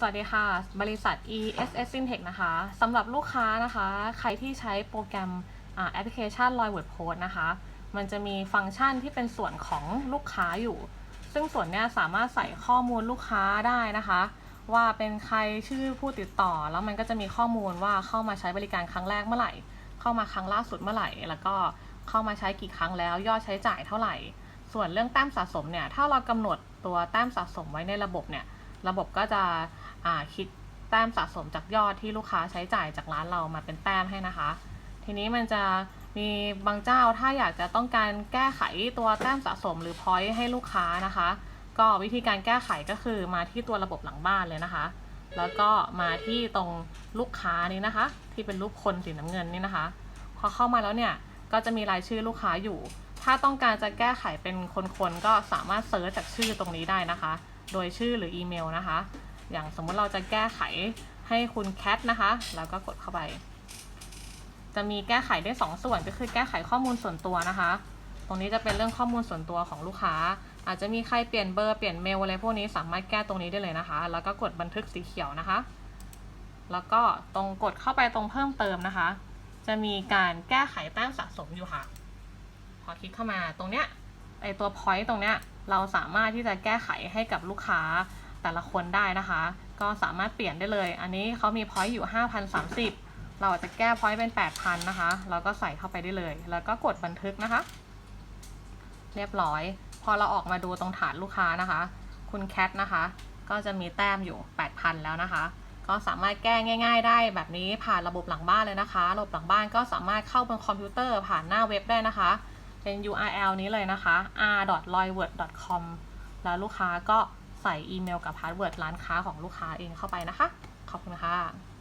สวัสดีค่ะ บริษัท ESS Syntech นะคะสำหรับลูกค้านะคะ ใครที่ใช้โปรแกรมแอปพลิเคชัน l o y w o r d Post นะคะ มันจะมีฟังก์ชันที่เป็นส่วนของลูกค้าอยู่ ซึ่งส่วนนี้สามารถใส่ข้อมูลลูกค้าได้นะคะ ว่าเป็นใครชื่อผู้ติดต่อ แล้วมันก็จะมีข้อมูลว่าเข้ามาใช้บริการครั้งแรกเมื่อไหร่ เข้ามาครั้งล่าสุดเมื่อไหร่ แล้วก็เข้ามาใช้กี่ครั้งแล้ว ยอดใช้จ่ายเท่าไหร่ ส่วนเรื่องแต้มสะสมเนี่ย ถ้าเรากำหนดตัวแต้มสะสมไว้ในระบบเนี่ย ระบบก็จะคิดแต้มสะสมจากยอดที่ลูกค้าใช้จ่ายจากร้านเรามาเป็นแต้มให้นะคะ ทีนี้มันจะมีบางเจ้าถ้าอยากจะต้องการแก้ไขตัวแต้มสะสมหรือพอยต์ให้ลูกค้านะคะ ก็วิธีการแก้ไขก็คือมาที่ตัวระบบหลังบ้านเลยนะคะ แล้วก็มาที่ตรงลูกค้านี้นะคะ ที่เป็นรูปคนสีน้ำเงินนี่นะคะ พอเข้ามาแล้วเนี่ยก็จะมีรายชื่อลูกค้าอยู่ ถ้าต้องการจะแก้ไขเป็นคนๆก็สามารถเซิร์ชจากชื่อตรงนี้ได้นะคะ โดยชื่อหรืออีเมลนะคะ อย่างสมมุติเราจะแก้ไขให้คุณแคทนะคะ แล้วก็กดเข้าไป จะมีแก้ไขได้ 2 ส่วนก็คือแก้ไขข้อมูลส่วนตัวนะคะ ตรงนี้จะเป็นเรื่องข้อมูลส่วนตัวของลูกค้า อาจจะมีใครเปลี่ยนเบอร์เปลี่ยนเมลอะไรพวกนี้สามารถแก้ตรงนี้ได้เลยนะคะ แล้วก็กดบันทึกสีเขียวนะคะ แล้วก็ตรงกดเข้าไปตรงเพิ่มเติมนะคะ จะมีการแก้ไขแต้มสะสมอยู่ค่ะ พอคลิกเข้ามาตรงเนี้ยไอตัว point ตรงเนี้ยเราสามารถที่จะแก้ไขให้กับลูกค้าแต่ละคนได้นะคะ ก็สามารถเปลี่ยนได้เลย อันนี้เขามี point อยู่ 5,030 เราอาจจะแก้ point เป็น 8,000 นะคะเราก็ใส่เข้าไปได้เลย แล้วก็กดบันทึกนะคะ เรียบร้อย พอเราออกมาดูตรงฐานลูกค้านะคะ คุณแคทนะคะ ก็จะมีแต้มอยู่ 8,000 แล้วนะคะก็สามารถแก้ง่าย ๆ ได้แบบนี้ผ่านระบบหลังบ้านเลยนะคะ ระบบหลังบ้านก็สามารถเข้าบนคอมพิวเตอร์ผ่านหน้าเว็บได้นะคะ เป็น URL นี้เลยนะคะ r.loyword.com แล้วลูกค้าก็ใส่อีเมลกับพาสเวิร์ดร้านค้าของลูกค้าเองเข้าไปนะคะ ขอบคุณค่ะ